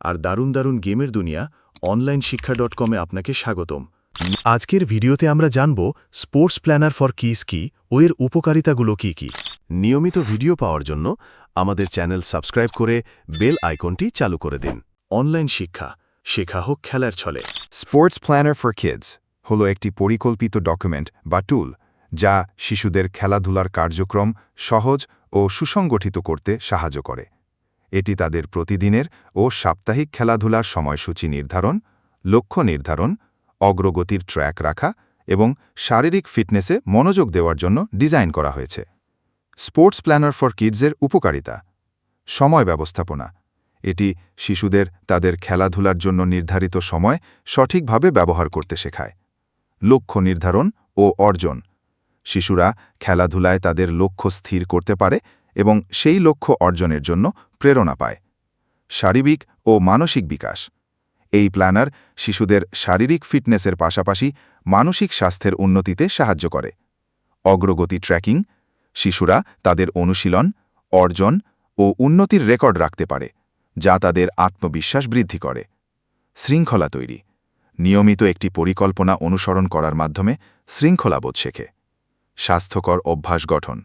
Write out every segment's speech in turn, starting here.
আর দারুণ দারুণ গেমের দুনিয়া অনলাইন শিক্ষা ডট কমে আপনাকে স্বাগতম। আজকের ভিডিওতে আমরা জানব স্পোর্টস প্ল্যানার ফর কিস কি ও এর উপকারিতাগুলো কি কি। নিয়মিত ভিডিও পাওয়ার জন্য আমাদের চ্যানেল সাবস্ক্রাইব করে বেল আইকনটি চালু করে দিন। অনলাইন শিক্ষা, শেখা হোক, খেলার ছলে। স্পোর্টস প্ল্যানার ফর কিডস হল একটি পরিকল্পিত ডকুমেন্ট বা টুল যা শিশুদের খেলাধুলার কার্যক্রম সহজ ও সুসংগঠিত করতে সাহায্য করে। এটি তাদের প্রতিদিনের ও সাপ্তাহিক খেলাধুলার সময়সূচি নির্ধারণ, লক্ষ্য নির্ধারণ, অগ্রগতির ট্র্যাক রাখা এবং শারীরিক ফিটনেসে মনোযোগ দেওয়ার জন্য ডিজাইন করা হয়েছে। স্পোর্টস প্ল্যানার ফর কিডসের উপকারিতা। সময় ব্যবস্থাপনা। এটি শিশুদের তাদের খেলাধুলার জন্য নির্ধারিত সময় সঠিকভাবে ব্যবহার করতে শেখায়। লক্ষ্য নির্ধারণ ও অর্জন। শিশুরা খেলাধুলায় তাদের লক্ষ্য স্থির করতে পারে এবং সেই লক্ষ্য অর্জনের জন্য প্রেরণা পায়। শারীরিক ও মানসিক বিকাশ। এই প্ল্যানার শিশুদের শারীরিক ফিটনেসের পাশাপাশি মানসিক স্বাস্থ্যের উন্নতিতে সাহায্য করে। অগ্রগতি ট্র্যাকিং শিশুরা তাদের অনুশীলন, অর্জন ও উন্নতির রেকর্ড রাখতে পারে, যা তাদের আত্মবিশ্বাস বৃদ্ধি করে। শৃঙ্খলা তৈরি। নিয়মিত একটি পরিকল্পনা অনুসরণ করার মাধ্যমে শৃঙ্খলাবোধ শেখে। স্বাস্থ্যকর অভ্যাস গঠন।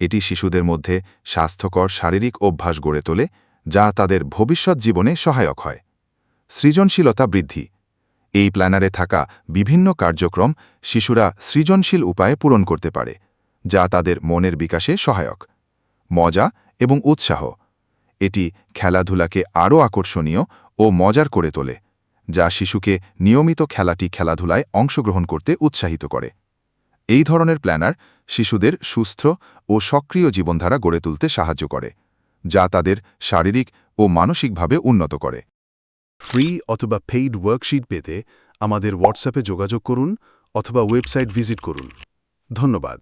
এটি শিশুদের মধ্যে স্বাস্থ্যকর শারীরিক অভ্যাস গড়ে তোলে, যা তাদের ভবিষ্যৎ জীবনে সহায়ক হয়। সৃজনশীলতা বৃদ্ধি। এই প্ল্যানারে থাকা বিভিন্ন কার্যক্রম শিশুরা সৃজনশীল উপায়ে পূরণ করতে পারে, যা তাদের মনের বিকাশে সহায়ক। মজা এবং উৎসাহ। এটি খেলাধুলাকে আরও আকর্ষণীয় ও মজার করে তোলে, যা শিশুকে নিয়মিত খেলাটি খেলাধুলায় অংশগ্রহণ করতে উৎসাহিত করে। এই ধরনের প্ল্যানার শিশুদের সুস্থ ও সক্রিয় জীবনধারা গড়ে তুলতে সাহায্য করে, যা তাদের শারীরিক ও মানসিকভাবে উন্নত করে। ফ্রি অথবা ফেইড ওয়ার্কশিট পেতে আমাদের হোয়াটসঅ্যাপে যোগাযোগ করুন অথবা ওয়েবসাইট ভিজিট করুন। ধন্যবাদ।